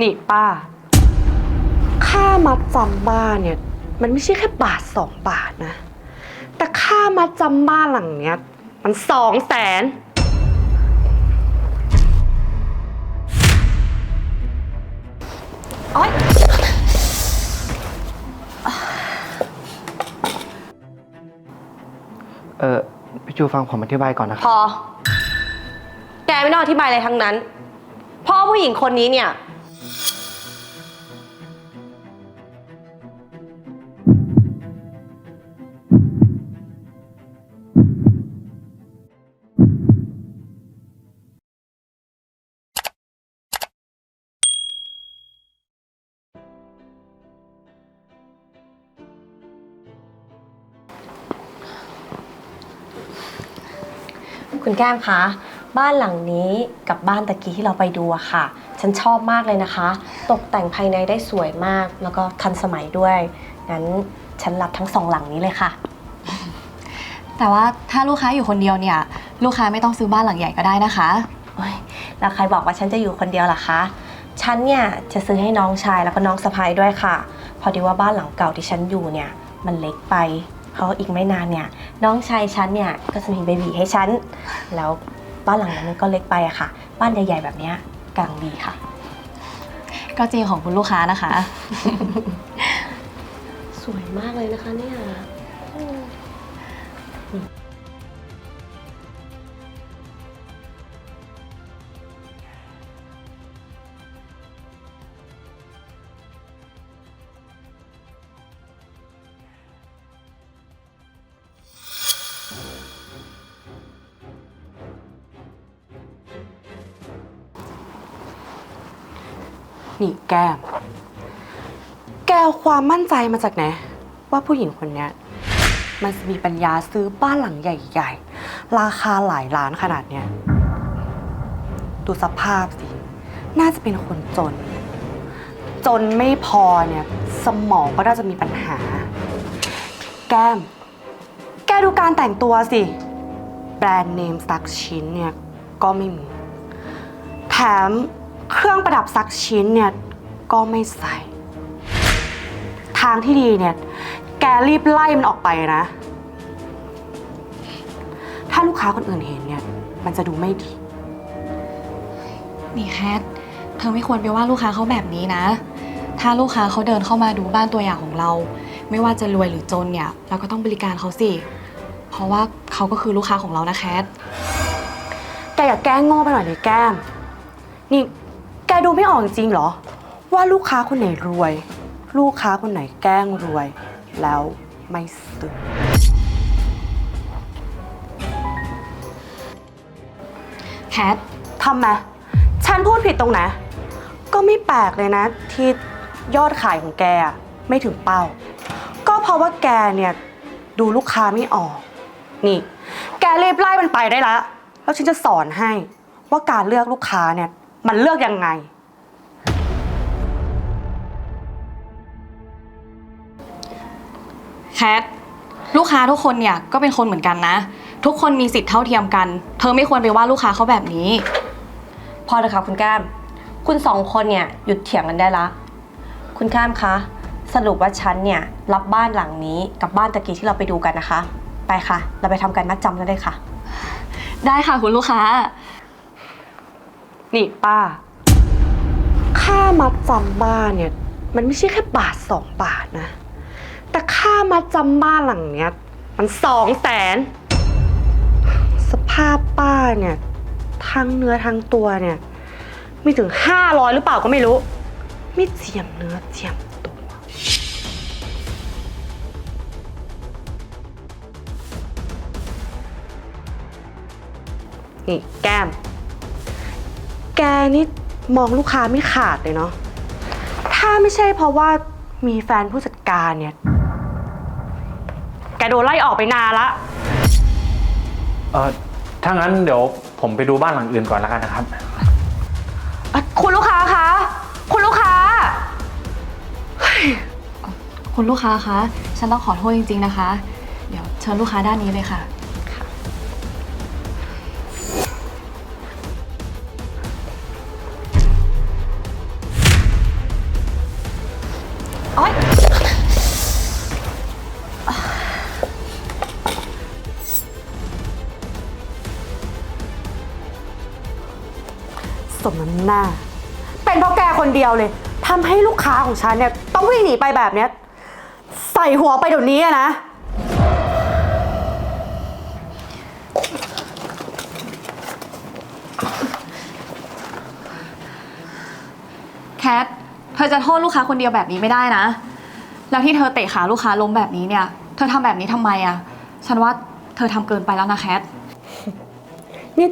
นี่ป้า ค่ามัดจำบ้านเนี่ย มันไม่ใช่แค่บาทสองบาทนะ แต่ค่ามัดจำบ้านหลังเนี้ย มันสองแสน โอ๊ยเออพี่จูฟังผมอธิบายก่อนนะคพรับ อ แกไม่ต้องอธิบายอะไรทั้งนั้นเพราะว่า ผู้หญิงคนนี้เนี่ย คุณแก้มคะ บ้านหลังนี้กับบ้านตะกี้ที่เราไปดูอะค่ะ ฉันชอบมากเลยนะคะ ตกแต่งภายในได้สวยมากแล้วก็ทันสมัยด้วยงั้นฉันรับทั้งสองหลังนี้เลยค่ะ แต่ว่าถ้าลูกค้าอยู่คนเดียวเนี่ย ลูกค้าไม่ต้องซื้อบ้านหลังใหญ่ก็ได้นะคะ โอ๊ยแล้วใครบอกว่าฉันจะอยู่คนเดียวล่ะคะ ฉันเนี่ยจะซื้อให้น้องชายแล้วก็น้องสะพ้ายด้วยค่ะ พอดีว่าบ้านหลังเก่าที่ฉันอยู่เนี่ย มันเล็กไป เพราะอีกไม่นานเนี่ย น้องชายฉันเนี่ยก็จะมีเบบีให้ฉัน แล้ว บ้านหลังนั้นมันก็เล็กไปอะค่ะ บ้านใหญ่ๆแบบเนี้ยกลางดีค่ะ ก็จริงของคุณลูกค้านะคะ สวยมากเลยนะคะเนี่ย นี่แก้ม แกเอาความมั่นใจมาจากไหน ว่าผู้หญิงคนเนี้ยมันจะมีปัญญาซื้อบ้านหลังใหญ่ๆ ราคาหลายล้านขนาดเนี้ย ดูสภาพสิ น่าจะเป็นคนจน จนไม่พอเนี่ย สมองก็น่าจะมีปัญหา แก้ม แกดูการแต่งตัวสิ แบรนด์เนมสักชิ้นเนี่ย ก็ไม่มี แถม เครื่องประดับสักชิ้นเนี่ยก็ไม่ใส่ ทางที่ดีเนี่ย แกรีบไล่มันออกไปนะ ถ้าลูกค้าคนอื่นเห็นเนี่ย มันจะดูไม่ดี นี่แคท เธอไม่ควรไปว่าลูกค้าเขาแบบนี้นะ ถ้าลูกค้าเขาเดินเข้ามาดูบ้านตัวอย่างของเรา ไม่ว่าจะรวยหรือจนเนี่ย เราก็ต้องบริการเขาสิ เพราะว่าเขาก็คือลูกค้าของเรานะแคท แกอย่าแกล้งโง่ไปหน่อยเลยแก้ม นี่แกดูไม่ออกจริงๆเหรอ ว่าลูกค้าคนไหนรวย ลูกค้าคนไหนแกล้งรวย แล้วไม่ซื้อแคททำไมฉันพูดผิดตรงไหนก็ไม่แปลกเลยนะ ที่ยอดขายของแกอะไม่ถึงเป้า ก็เพราะว่าแกเนี่ยดูลูกค้าไม่ออก นี่ แกรีบไล่มันไปได้ละ แล้วฉันจะสอนให้ว่าการเลือกลูกค้าเนี่ย มันเลือกยังไง แคทลูกค้าทุกคนเนี่ยก็เป็นคนเหมือนกันนะ ทุกคนมีสิทธิ์เท่าเทียมกัน เธอไม่ควรไปว่าลูกค้าเขาแบบนี้ พอเถอะค่ะคุณแก้ม คุณสองคนเนี่ยหยุดเถียงกันได้ละ คุณแก้มคะ สรุปว่าฉันเนี่ยรับบ้านหลังนี้กับบ้านตะกี้ที่เราไปดูกันนะคะ ไปค่ะ เราไปทำการมัดจำกันเลยค่ะ ได้ค่ะคุณลูกค้า นี่ป้า ค่ามัดจำบ้านเนี่ย มันไม่ใช่แค่บาทสองบาทนะ แต่ค่ามัดจำบ้านหลังเนี้ย มันสองแสน สภาพป้าเนี่ย ทั้งเนื้อทั้งตัวเนี่ย มีถึงห้าร้อยหรือเปล่าก็ไม่รู้ ไม่เจียมเนื้อเจียมตัวนี่แก้ม แกนี่มองลูกค้าไม่ขาดเลยเนาะ ถ้าไม่ใช่เพราะว่ามีแฟนผู้จัดการเนี่ย แกโดนไล่ออกไปนานละ เออถ้างั้นเดี๋ยวผมไปดูบ้านหลังอื่นก่อนแล้วกันนะครับ อะคุณลูกค้าคะ คุณลูกค้า คุณลูกค้าคะ ฉันต้องขอโทษจริง ๆ นะคะ เดี๋ยวเชิญลูกค้าด้านนี้เลยค่ะ สมน้ำหน้า เป็นเพราะแกคนเดียวเลยทำให้ลูกค้าของฉันเนี่ยต้องวิ่งหนีไปแบบเนี้ยใส่หัวไปเดี๋ยวนี้อะนะ แคท เธอจะโทษลูกค้าคนเดียวแบบนี้ไม่ได้นะ แล้วที่เธอเตะขาลูกค้าล้มแบบนี้เนี่ย เธอทำแบบนี้ทำไมอะฉันว่าเธอทำเกินไปแล้วนะแคท นี่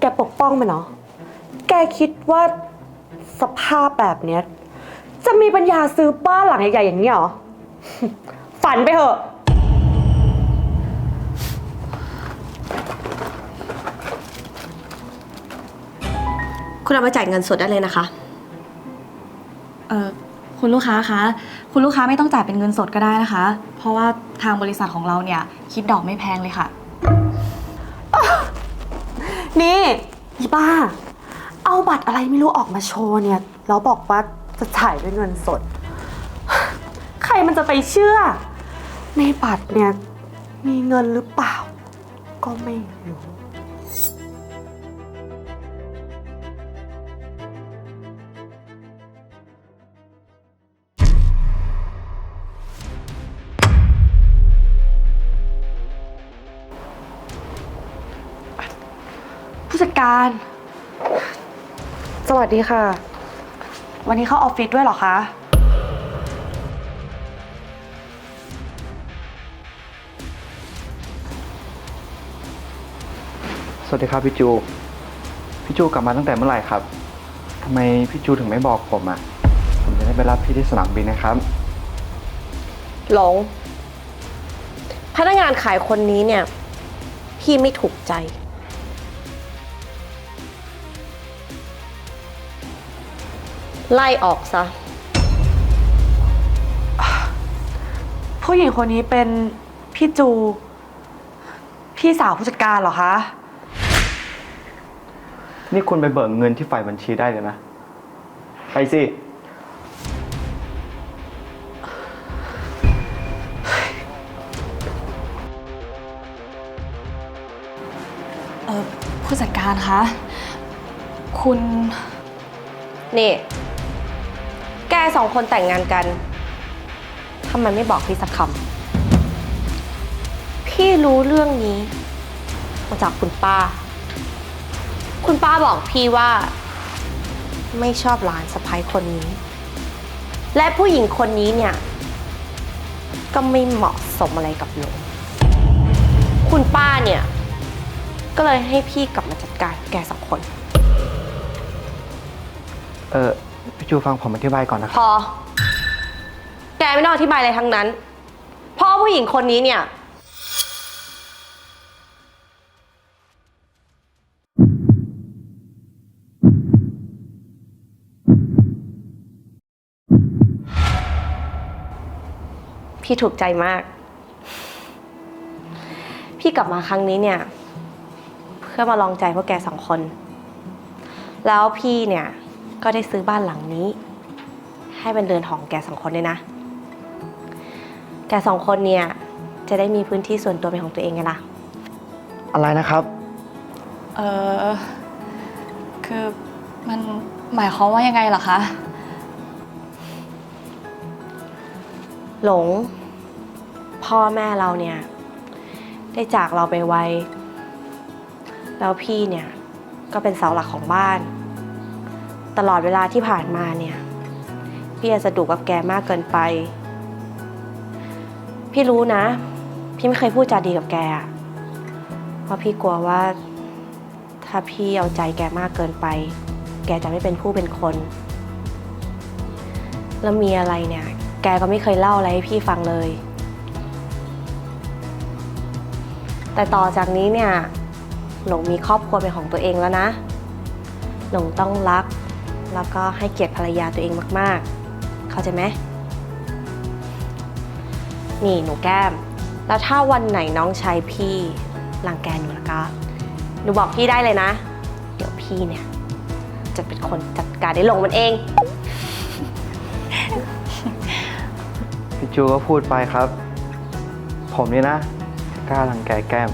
แกปกป้องมันเหรอแก คิดว่าสภาพแบบเนี้ย จะมีปัญญาซื้อบ้านหลังใหญ่ๆอย่างนี้เหรอ ฝันไปเถอะ คุณเอามาจ่ายเงินสดได้เลยนะคะ เออคุณลูกค้าคะ คุณลูกค้าไม่ต้องจ่ายเป็นเงินสดก็ได้นะคะ เพราะว่าทางบริษัทของเราเนี่ย คิดดอกไม่แพงเลยค่ะ นี่อีบ้า เอาบัตรอะไรไม่รู้ออกมาโชว์เนี่ย แล้วบอกว่าจะจ่ายด้วยเงินสด ใครมันจะไปเชื่อ ในบัตรเนี่ย มีเงินหรือเปล่า ก็ไม่รู้ ผู้จัดการ สวัสดีค่ะ วันนี้เข้าออฟฟิศด้วยเหรอคะ สวัสดีครับพี่จู พี่จูกลับมาตั้งแต่เมื่อไหร่ครับทำไมพี่จูถึงไม่บอกผมอะ่ะ ผมจะได้ไปรับพี่ที่สนามบินนะครับ หลง พนักงานขายคนนี้เนี่ย พี่ไม่ถูกใจ ไล่ออกซะ ผู้หญิงคนนี้เป็นพี่จู พี่สาวผู้จัดการเหรอคะ นี่คุณไปเบิกเงินที่ฝ่ายบัญชีได้เลยนะ ไปสิ เออผู้จัดการคะ คุณ นี่แก สองคนแต่งงานกันทำไมไม่บอกพี่สักคำพี่รู้เรื่องนี้ มาจากคุณป้า คุณป้าบอกพี่ว่า ไม่ชอบหลานสะพ้ายคนนี้ และผู้หญิงคนนี้เนี่ย ก็ไม่เหมาะสมอะไรกับหนูคุณป้าเนี่ย ก็เลยให้พี่กลับมาจัดการแกสองคน จูฟังผมอธิบายก่อนนะคพรับ อ แกไม่ต้องอธิบายอะไรทั้งนั้น เพราะผู้หญิงคนนี้เนี่ย พี่ถูกใจมาก พี่กลับมาครั้งนี้เนี่ย เพื่อมาลองใจพวกแกสองคน แล้วพี่เนี่ย ก็ได้ซื้อบ้านหลังนี้ ให้เป็นเรือนของแกสองคนเลยนะ แกสองคนเนี่ยจะได้มีพื้นที่ส่วนตัวเป็นของตัวเองไงล่ะ อะไรนะครับ เออคือมันหมายความว่ายังไงเหรอคะ หลง พ่อแม่เราเนี่ย ได้จากเราไปไวแล้วพี่เนี่ย ก็เป็นเสาหลักของบ้าน ตลอดเวลาที่ผ่านมาเนี่ย พี่อาจจะดุกับแกมากเกินไป พี่รู้นะ พี่ไม่เคยพูดจาดีกับแกอะเพราะพี่กลัวว่า ถ้าพี่เอาใจแกมากเกินไป แกจะไม่เป็นผู้เป็นคน แล้วมีอะไรเนี่ย แกก็ไม่เคยเล่าอะไรให้พี่ฟังเลย แต่ต่อจากนี้เนี่ยหลงมีครอบครัวเป็นของตัวเองแล้วนะ หลงต้องรัก แล้วก็ให้เกียรติภรรยาตัวเองมากๆ เข้าใจไหม นี่หนูแก้ม แล้วถ้าวันไหนน้องชายพี่รังแกหนูแล้วก็หนูบอกพี่ได้เลยนะ เดี๋ยวพี่เนี่ย จะเป็นคนจัดการได้หลงมันเอง พี่จูก็พูดไปครับ ผมนี่นะจะกล้ารังแกแก้ม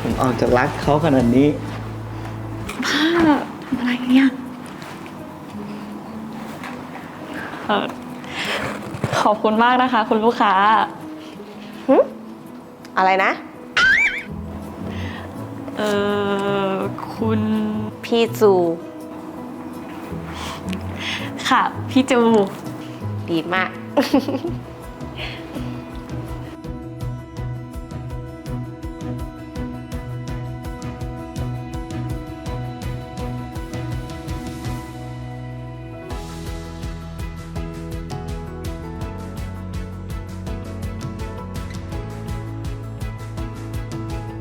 ผมออกจากรักเขาขนาดนี้ทำ อะไรเนี่ยเออขอบคุณมากนะคะ คุณลูกค้าอะไรนะ เออคุณ พี่จู ค่ะ พี่จู ดีมาก